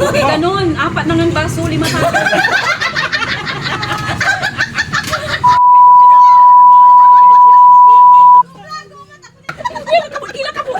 Hindi ganun. Apat na ng baso, lima pa. Kila ka po,